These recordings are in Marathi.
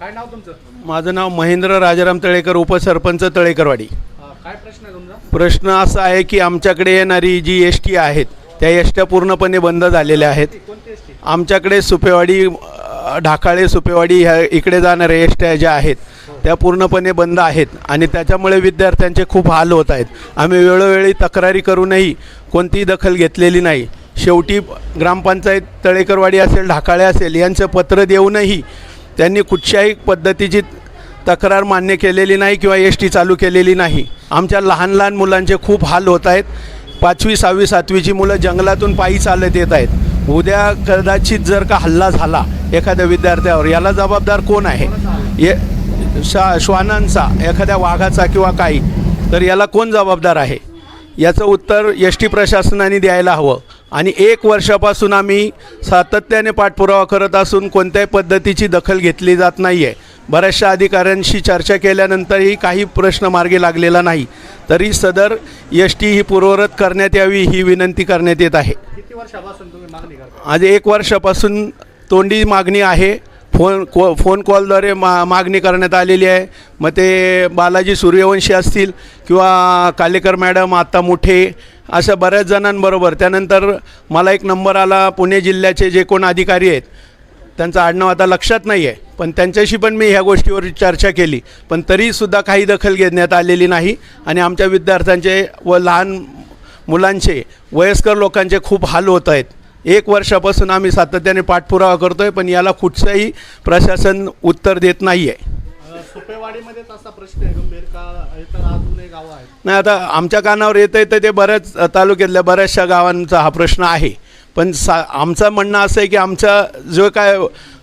काय नाव तुमचं? माझं नाव महेंद्र राजाराम तळेकर उपसरपंच तळेकरवाडी. काय प्रश्न आहे तुमचा? प्रश्न असा आहे की आमच्याकडे येणारी जी एस टी आहेत त्या एस ट्या पूर्णपणे बंद झालेल्या आहेत. कोणती एस टी आमच्याकडे सुपेवाडी अ, ढाकाळे सुपेवाडी ह्या इकडे जाणाऱ्या एस ट्या ज्या आहेत त्या पूर्णपणे बंद आहेत आणि त्याच्यामुळे विद्यार्थ्यांचे खूप हाल होत आहेत. आम्ही वेळोवेळी तक्रारी करूनही कोणतीही दखल घेतलेली नाही. शेवटी ग्रामपंचायत तळेकरवाडी असेल ढाकाळे असेल यांचं पत्र देऊनही त्यांनी कुठच्याही पद्धतीची तक्रार मान्य केलेली नाही किंवा एस टी चालू केलेली नाही. आमच्या लहान लहान मुलांचे खूप हाल होत आहेत. पाचवी सहावी सातवीची मुलं जंगलातून पायी चालत येत आहेत. उद्या कदाचित जर का हल्ला झाला एखाद्या विद्यार्थ्यावर याला जबाबदार कोण आहे? ये शा श्वानांचा एखाद्या वाघाचा किंवा काही तर याला कोण जबाबदार आहे? याचं उत्तर एस टी प्रशासनाने द्यायला हवं. आणि एक वर्षापासून आम्ही सातत्याने पाठपुरावा करत असून कोणत्याही पद्धतीची दखल घेतली जात नाही आहे बऱ्याचशा अधिकाऱ्यांशी चर्चा केल्यानंतरही काही प्रश्न मार्गी लागलेला नाही. तरी सदर एस टी ही पूर्वरत करण्यात यावी ही विनंती करण्यात येत आहे. आज एक वर्षापासून तोंडी मागणी आहे. फोन को फोन कॉलद्वारे मा मागणी करण्यात आलेली आहे. मग ते बालाजी सूर्यवंशी असतील किंवा कालेकर मॅडम आता मोठे अशा बऱ्याच जणांबरोबर. त्यानंतर मला एक नंबर आला पुणे जिल्ह्याचे जे कोण अधिकारी आहेत त्यांचं आडनाव आता लक्षात नाही आहे पण त्यांच्याशी पण मी ह्या गोष्टीवर चर्चा केली. पण तरीसुद्धा काही दखल घेण्यात आलेली नाही आणि आमच्या विद्यार्थ्यांचे व लहान मुलांचे वयस्कर लोकांचे खूप हाल होत आहेत. एक वर्षापासून आम्ही सातत्याने पाठपुरावा करतो आहे पण याला कुठचंही प्रशासन उत्तर देत नाही आहे नाही आता आमच्या कानावर येतं आहे तर ते बऱ्याच तालुक्यातल्या बऱ्याचशा गावांचा हा प्रश्न आहे. पण सा आमचं म्हणणं असं आहे की आमचा जो काय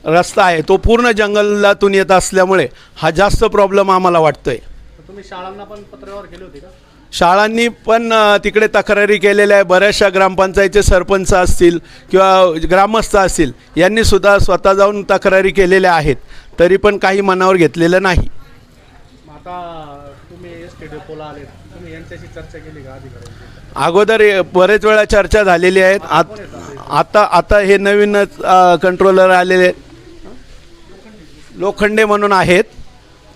रस्ता आहे तो पूर्ण जंगलातून येत असल्यामुळे हा जास्त प्रॉब्लेम आम्हाला वाटतो आहे तर तुम्ही शाळांना पण पत्रव्यवहार केले होते का? शाळांनी पण तिकडे तक्रारी केलेल्या आहे बऱ्याचशा ग्रामपंचायतचे सरपंच असतील किंवा ग्रामस्थ असतील यांनी सुद्धा स्वतः जाऊन तक्रारी केलेल्या आहेत. तरी पण काही मनावर घेतलेलं नाही. आता तुम्ही एस टी डेपोला आले तुम्ही यांच्याशी चर्चा केली का अधिकाऱ्यांची? अगोदर बरेच वेळा चर्चा झालेली आहेत. आत आता आता हे नवीनच कंट्रोलर आलेले. लोखंडे म्हणून आहेत.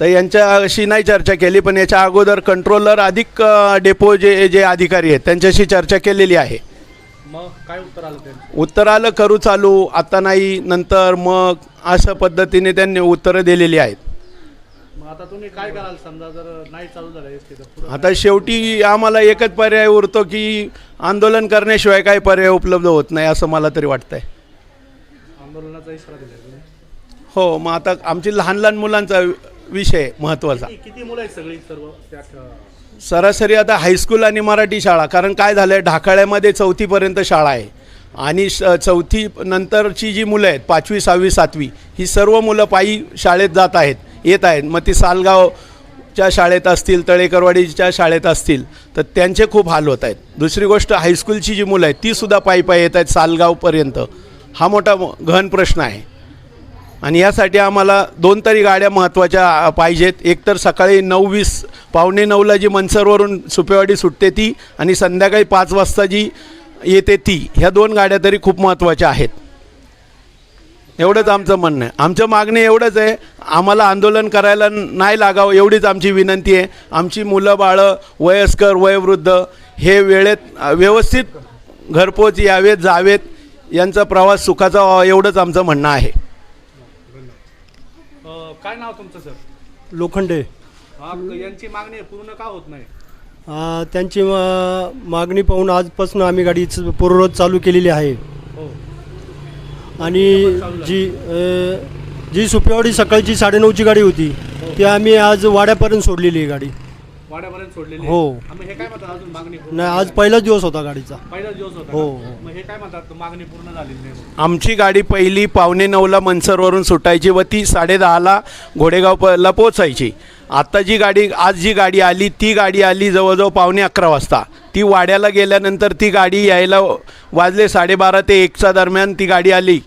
तर यांच्याशी नाही चर्चा केली पण याच्या अगोदर कंट्रोलर अधिक डेपो जे जे अधिकारी आहेत त्यांच्याशी चर्चा केलेली आहे. मग काय उत्तर आलं उत्तर आलं करू चालू आता नाही नंतर मग अशा पद्धतीने त्यांनी उत्तरं दिलेली आहेत. मग आता तुम्ही काय कराल समजा जर नाही चालू झालं एस टी तर पुढं आता शेवटी आम्हाला एकच पर्याय उरतो की आंदोलन करण्याशिवाय काही पर्याय उपलब्ध होत नाही असं मला तरी वाटतंय. आंदोलनाचा इशारा दिलाय तुम्ही. हो मग आता आमची लहान लहान मुलांचा विषय महत्त्वाचा. किती- मुलं आहेत सगळी सर्व सरासरी आता हायस्कूल आणि मराठी शाळा कारण काय झालं आहे ढाकाळ्यामध्ये चौथीपर्यंत शाळा आहे. आणि श चौथी नंतरची जी मुलं आहेत पाचवी सहावी सातवी ही सर्व मुलं पायी शाळेत जात आहेत येत आहेत. मग ती सालगावच्या शाळेत असतील तळेकरवाडीच्या शाळेत असतील तर त्यांचे खूप हाल होत आहेत. दुसरी गोष्ट हायस्कूलची जी मुलं आहेत तीसुद्धा पायी पायी येत आहेत सालगावपर्यंत हा मोठा गहन प्रश्न आहे. आणि यासाठी आम्हाला दोन तरी गाड्या महत्त्वाच्या पाहिजेत. एक तर सकाळी नऊ वीस पावणे नऊला जी मनसरवरून सुपेवाडी सुटते ती आणि संध्याकाळी पाच वाजता जी येते ती ह्या दोन गाड्या तरी खूप महत्त्वाच्या आहेत. एवढंच आमचं म्हणणं आहे. आमचं मागणी एवढंच आहे. आम्हाला आंदोलन करायला नाही लागावं एवढीच आमची विनंती आहे. आमची मुलं बाळं वयस्कर वयोवृद्ध हे वेळेत व्यवस्थित घरपोच यावेत जावेत यांचा प्रवास सुखाचा व्हावा एवढंच आमचं म्हणणं आहे. अं, काय नाव तुमचं सर? लोखंडे. हा यांची मागणी पूर्ण का होत नाही? त्यांची अ, मागणी पाहून आजपासून आम्ही गाडी च- पूर्ववत चालू केलेली आहे. हो. आणि जी अ, जी सुपेवाडी सकाळची साडेनऊची गाडी होती ती आम्ही आज वाड्यापर्यंत सोडलेली आहे गाडी. वाड्यापर्यंत सोडलेली हो. आहे. मग काय म्हणतात अजून मागणी पूर्ण नाही आज पहिलाच दिवस होता गाडीचा पहिलाच दिवस होता हो, का? हो. मग हे काय म्हणतात मागणी पूर्ण झालेली नाही आमची गाडी पहिली पावणे नऊला मनसरवरून सुटायची व ती साडेदहाला घोडेगावला पोचायची आत्ता जी गाडी आज जी गाडी आली ती गाडी आली जवळजवळ पावणे अकरा वाजता ती वाड्याला गेल्यानंतर ती गाडी यायला वाजले साडेबारा ते एकच्या दरम्यान ती गाडी आली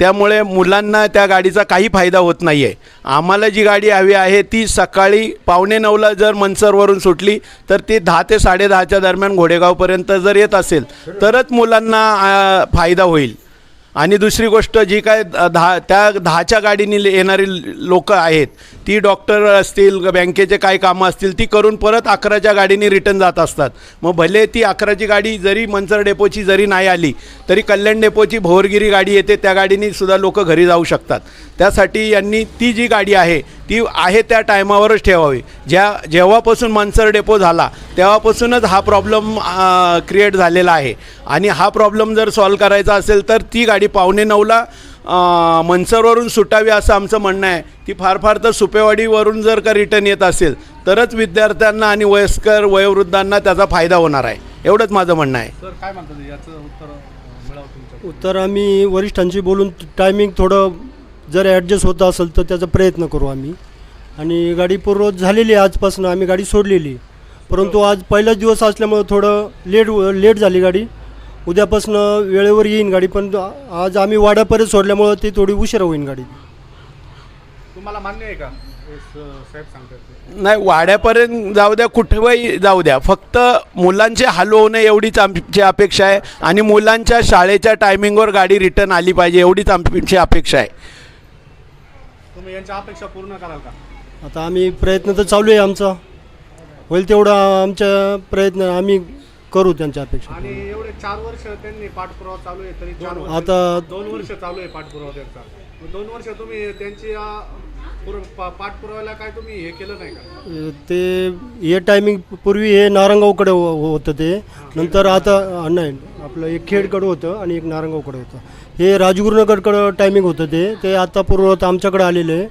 त्यामुळे मुलांना त्या गाडीचा काही फायदा होत नाही आहे आम्हाला जी गाडी हवी आहे ती सकाळी पावणे नऊला जर मनसरवरून सुटली तर ती दहा ते साडेदहाच्या दरम्यान घोडेगावपर्यंत जर येत असेल तरच मुलांना फायदा होईल. आणि दुसरी गोष्ट जी काय दहा त्या दहाच्या गाडीने येणारी लोक आहेत ती डॉक्टर असतील बँकेचे काय कामं असतील ती करून परत अकराच्या गाडीने रिटर्न जात असतात. मग भले ती अकराची गाडी जरी मंचर डेपोची जरी नाही आली तरी कल्याण डेपोची भोरगिरी गाडी येते त्या गाडीने सुद्धा लोक घरी जाऊ शकतात. त्यासाठी यांनी ती जी गाडी आहे ती आहे त्या टायमावरच ठेवावी. ज्या जेव्हापासून मनसर डेपो झाला तेव्हापासूनच हा प्रॉब्लेम क्रिएट झालेला आहे. आणि हा प्रॉब्लेम जर सॉल्व करायचा असेल तर ती गाडी पावणे नऊला मनसरवरून सुटावी असं आमचं म्हणणं आहे. ती फार फार तर सुपेवाडीवरून जर का रिटर्न येत असेल तरच विद्यार्थ्यांना आणि वयस्कर वयोवृद्धांना त्याचा फायदा होणार आहे. एवढंच माझं म्हणणं आहे. सर काय म्हणतात याचं उत्तर अं, मिळावं तुमचं उत्तर आम्ही वरिष्ठांशी बोलून टायमिंग थोडं जर ॲडजस्ट होत असेल तर त्याचा प्रयत्न करू आम्ही. आणि गाडी पूर्वत झालेली आहे आजपासून आम्ही गाडी सोडलेली परंतु आज पहिलाच दिवस असल्यामुळं थोडं लेट लेट झाली गाडी. उद्यापासून वेळेवर येईन गाडी पण आज आम्ही वाड्यापर्यंत सोडल्यामुळं ती थोडी उशिरा होईन गाडी. तुम्हाला मान्य आहे का? हे स- साहेब सांगतात ते. नाही वाड्यापर्यंत जाऊ द्या कुठेही जाऊ द्या. फक्त मुलांचे हाल होऊ नये एवढीच आमची अपेक्षा आहे आणि मुलांच्या शाळेच्या टायमिंगवर गाडी रिटर्न आली पाहिजे एवढीच आमची अपेक्षा आहे. तुम्ही यांच्या अपेक्षा पूर्ण कराल का? आता आम्ही प्रयत्न तर चालू आहे आमचा. होईल तेवढा आमच्या प्रयत्न आम्ही करू त्यांच्या अपेक्षा. आणि एवढे चार वर्ष त्यांनी पाठपुरावा चालू आहे तरी चार वर्ष आता दोन वर्ष चालू आहे पाठपुरावा त्यांचा. मग दोन वर्ष तुम्ही त्यांची आ, पुर- पा- पाठपुराव्याला काय तुम्ही हे केलं नाही का? ते हे टायमिंग पूर्वी हे नारंगावकडे हो- होतं ते. नंतर आता अ, नाही आपलं एक खेडकडं होतं आणि एक नारंगावकडे होतं. हे राजगुरुनगरकडं टायमिंग होतं ते. ते आता पूर्वत आमच्याकडे आलेलं आहे.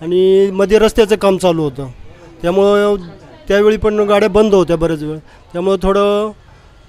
आणि मध्ये रस्त्याचं काम चालू होतं. त्यामुळं त्यावेळी पण गाड्या बंद होत्या बरेच वेळ. त्यामुळं थोडं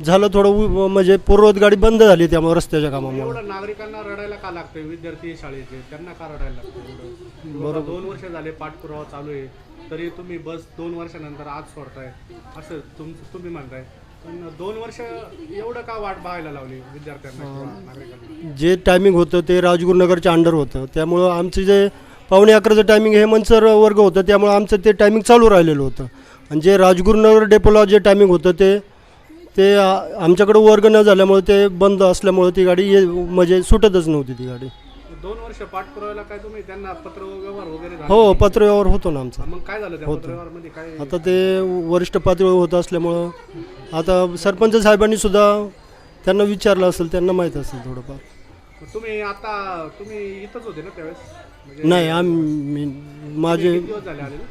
झालं थोडं उ- म्हणजे पूर्वत गाडी बंद झाली त्यामुळे रस्त्याच्या कामामुळे. एवढं नागरिकांना रडायला का लागतंय? विद्यार्थी शाळेचे त्यांना का रडायला लागतं बरोबर. दोन वर्ष झाले पाठपुरावा चालू आहे तरी तुम्ही बस दोन वर्षानंतर आज सोडताय. असं तुम तुम्ही म्हणताय. पण दोन वर्ष एवढं का वाट पाहायला लावली विद्यार्थ्यांना किंवा नागरिकांना? जे टायमिंग होतं ते राजगुरुनगरच्या अंडर होतं. त्यामुळं आमचं जे पावणे अकराचं टायमिंग हे मनसर वर्ग होतं त्यामुळं आमचं ते टायमिंग चालू राहिलेलं होतं. आणि जे राजगुरुनगर डेपोला जे टायमिंग होतं ते ते आमच्याकडं वर्ग न झाल्यामुळे ते बंद असल्यामुळे ती गाडी ये म्हणजे सुटतच नव्हती ती गाडी. दोन वर्ष पाठपुराव्याला काय तुम्ही त्यांना पत्र व्यवहार वगैरे झाले? हो पत्रव्यवहार होतो ना आमचा. मग काय झालं त्या पत्रव्यवहारमध्ये काय आता ते वरिष्ठ पातळीवर होत असल्यामुळं आता सरपंच साहेबांनी सुद्धा त्यांना विचारलं असेल त्यांना माहीत असेल थोडंफार. तुम्ही आता तुम्ही इथंच होते ना त्यावेळेस? म्हणजे नाही आम्ही माझे किती दिवस झाले आले ना?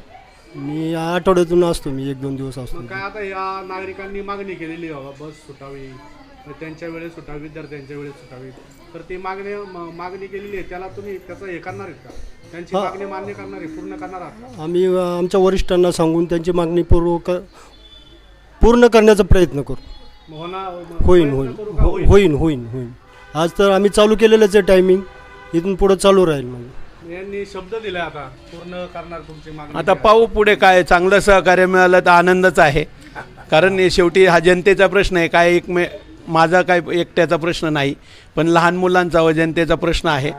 मी आठवड्यातून असतो मी एक दोन दिवस असतो. मग काय आता या नागरिकांनी मागणी केलेली आहे बाबा बस सुटावी त्यांच्या वेळेस सुटावी विद्यार्थ्यांच्या वेळेस सुटावी. तर ती मागणी म- मागणी केलेली आहे त्याला तुम्ही त्याचं हे करणार आहेत का? त्यांची मागणी मान्य करणार आहे पूर्ण करणार आहात का? आम्ही अ, आमच्या वरिष्ठांना सांगून त्यांची मागणी पूर्व क पूर्ण करण्याचा प्रयत्न करू. मग होणार मग होईन प्रयत्न होईन करू का? हो- होईन होईन होईन. आज तर आम्ही चालू केलेलंच आहे टायमिंग इथून पुढं चालू राहील म्हणजे यांनी शब्द दिला आता. पूर्ण करणार तुमची मागणी. आता पाहू पुढे काय चांगलं सहकार्य मिळालं तर आनंदच आहे. कारण हे शेवटी हा जनतेचा प्रश्न आहे. काय एक मे माझा काय एकट्याचा प्रश्न नाही. पण लहान मुलांचा व जनतेचा प्रश्न आहे.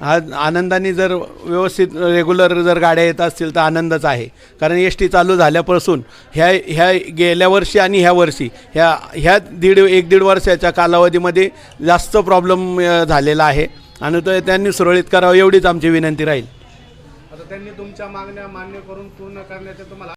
हा आनंदाने जर व्यवस्थित रेग्युलर जर गाड्या येत असतील तर आनंदच आहे. कारण एस टी चालू झाल्यापासून ह्या ह्या गेल्या वर्षी आणि ह्या वर्षी ह्या ह्या दीड एक दीड वर्षाच्या कालावधीमध्ये जास्त प्रॉब्लेम झालेला आहे. आणि तो त्यांनी सुरळीत करावं एवढीच आमची विनंती राहील. आता त्यांनी तुमच्या मागण्या मान्य करून पूर्ण करण्याचे तुम्हाला